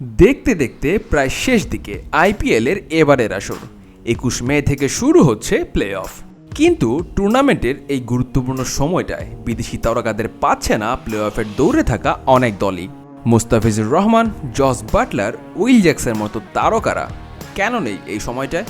দেখতে দেখতে প্রায় শেষ দিকে আইপিএলের এবারের আসর। একুশ মে থেকে শুরু হচ্ছে প্লে অফ কিন্তু টুর্নামেন্টের এই গুরুত্বপূর্ণ সময়টায় বিদেশি তারকাদের পাচ্ছে না প্লে অফের দৌড়ে থাকা অনেক দলই। Mustafizur Rahman, Jos Buttler, Will জ্যাক্সের মতো তারকারা কেন নেই এই সময়টায়?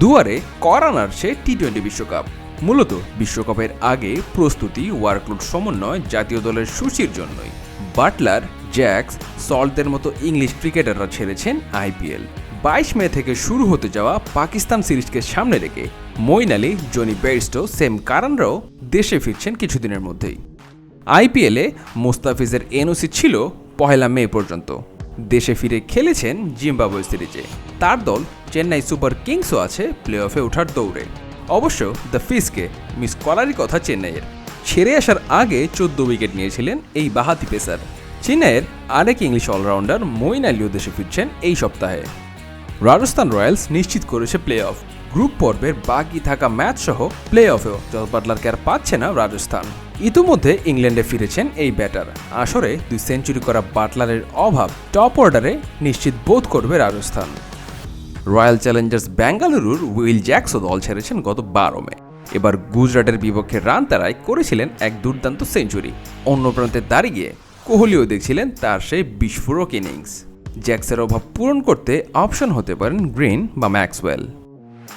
দুয়ারে করান আসছে টি টোয়েন্টি বিশ্বকাপ। মূলত বিশ্বকাপের আগে প্রস্তুতি ওয়ার্কলোড সমন্বয় জাতীয় দলের সূচির জন্যই। বাটলার, জ্যাক্স সল্টদের মতো ইংলিশ ক্রিকেটাররা ছেড়েছেন আইপিএল। বাইশ মে থেকে শুরু হতে যাওয়া পাকিস্তান সিরিজকে সামনে রেখে Moeen Ali, Jonny Bairstow, Sam কারানরাও দেশে ফিরছেন কিছুদিনের মধ্যেই। আইপিএলে মোস্তাফিজের এনওসি ছিল পহেলা মে পর্যন্ত। দেশে ফিরে খেলেছেন জিম্বাবুয়ে সিরিজে। তার দল চেন্নাই সুপার কিংসও আছে প্লে অফে ওঠার দৌড়ে। অবশ্য দ্য ফিসকে মিস করারই কথা চেন্নাইয়ের। ছেড়ে আসার আগে চোদ্দ উইকেট নিয়েছিলেন এই বাহাতি পেসার। চেন্নাইয়ের আরেক ইংলিশ অলরাউন্ডার মইন আলীও দেশে ফিরছেন এই সপ্তাহে। রাজস্থান রয়্যালস নিশ্চিত করেছে প্লে অফ গ্রুপ পর্বের বাকি থাকা ম্যাচ সহ প্লে অফেও বাটলারকে আর পাচ্ছে না রাজস্থান। ইতিমধ্যে ইংল্যান্ডে ফিরেছেন এই ব্যাটার। আসরে দুই সেঞ্চুরি করা বাটলারের অভাব টপ অর্ডারে নিশ্চিত বোধ করবে রাজস্থান। রয়্যাল চ্যালেঞ্জার্স ব্যাঙ্গালুরুর উইল জ্যাক্সও দল ছেড়েছেন গত বারো মে। এবার গুজরাটের বিপক্ষে রান তারায় করেছিলেন এক দুর্দান্ত সেঞ্চুরি। অন্য প্রান্তে দাঁড়িয়ে কোহলিও দেখছিলেন তার সেই বিস্ফোরক ইনিংস। জ্যাক্সের অভাব পূরণ করতে অপশন হতে পারেন গ্রিন বা ম্যাক্সওয়েল।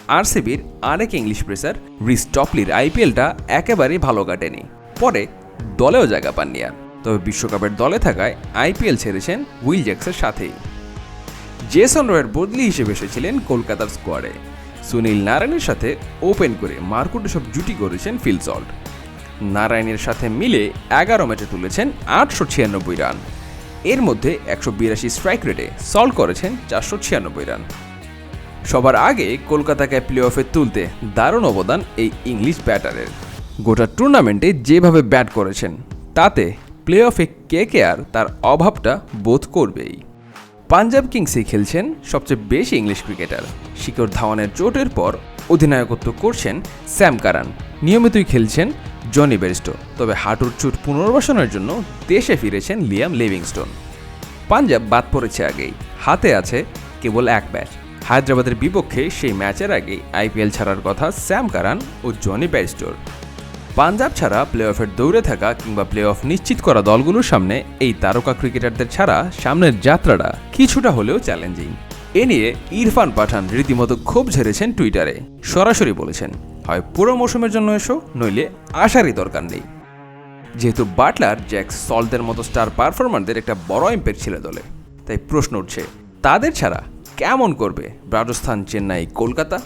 আরসিবির আরেক ইংলিশ প্রেসার রিস টপলির আইপিএলটা একেবারেই ভালো কাটেনি। পরে দলেও জায়গা পাননি আর। তবে বিশ্বকাপের দলে থাকায় আইপিএল ছেড়েছেন উইল জ্যাক্সের সাথেই। জেসন রয়ের বদলি হিসেবে এসেছিলেন কলকাতার স্কোয়াডে। সুনীল নারায়ণের সাথে ওপেন করে মার্কুটে সব জুটি করেছেন ফিলসল্ট। নারায়ণের সাথে মিলে এগারো ম্যাচে তুলেছেন আটশো ছিয়ানব্বই রান। এর মধ্যে একশো বিরাশি স্ট্রাইক রেটে সল্ট করেছেন চারশো ছিয়ানব্বই রান। সবার আগে কলকাতাকে প্লে অফে তুলতে দারুণ অবদান এই ইংলিশ ব্যাটারের। গোটা টুর্নামেন্টে যেভাবে ব্যাট করেছেন, তাতে প্লে অফে কে কে আর তার অভাবটা বোধ করবেই। পাঞ্জাব কিংসে খেলছেন সবচেয়ে বেশি ইংলিশ ক্রিকেটার। শিকর ধাওয়ানের চোটের পর অধিনায়কত্ব করছেন স্যাম কারান। নিয়মিতই খেলছেন জনি বেরিস্টো। তবে হাঁটুর চোট পুনর্বাসনের জন্য দেশে ফিরেছেন লিয়াম লিভিংস্টোন। পাঞ্জাব বাদ পড়েছে আগেই। হাতে আছে কেবল এক ব্যাট হায়দ্রাবাদের বিপক্ষে সেই ম্যাচের আগেই আইপিএল ছাড়ার কথা স্যাম কারান ও জনি ব্যারিস্টোর পাঞ্জাব ছাড়া প্লে অফের দৌড়ে থাকা কিংবা প্লে অফ নিশ্চিত করা দলগুলোর সামনে এই তারকা ক্রিকেটারদের ছাড়া সামনের যাত্রাটা কিছুটা হলেও চ্যালেঞ্জিং। এ নিয়ে ইরফান পাঠান রীতিমতো ক্ষোভ ঝেড়েছেন টুইটারে। সরাসরি বলেছেন, হয় পুরো মৌসুমের জন্য এসো, নইলে আসারই দরকার নেই। যেহেতু বাটলার জ্যাক্স সল্টদের মতো স্টার পারফরমারদের একটা বড় ইম্প্যাক্ট ছিল দলে, তাই প্রশ্ন উঠছে, তাদের ছাড়া কেমন করবে রাজস্থান, চেন্নাই, কলকাতা?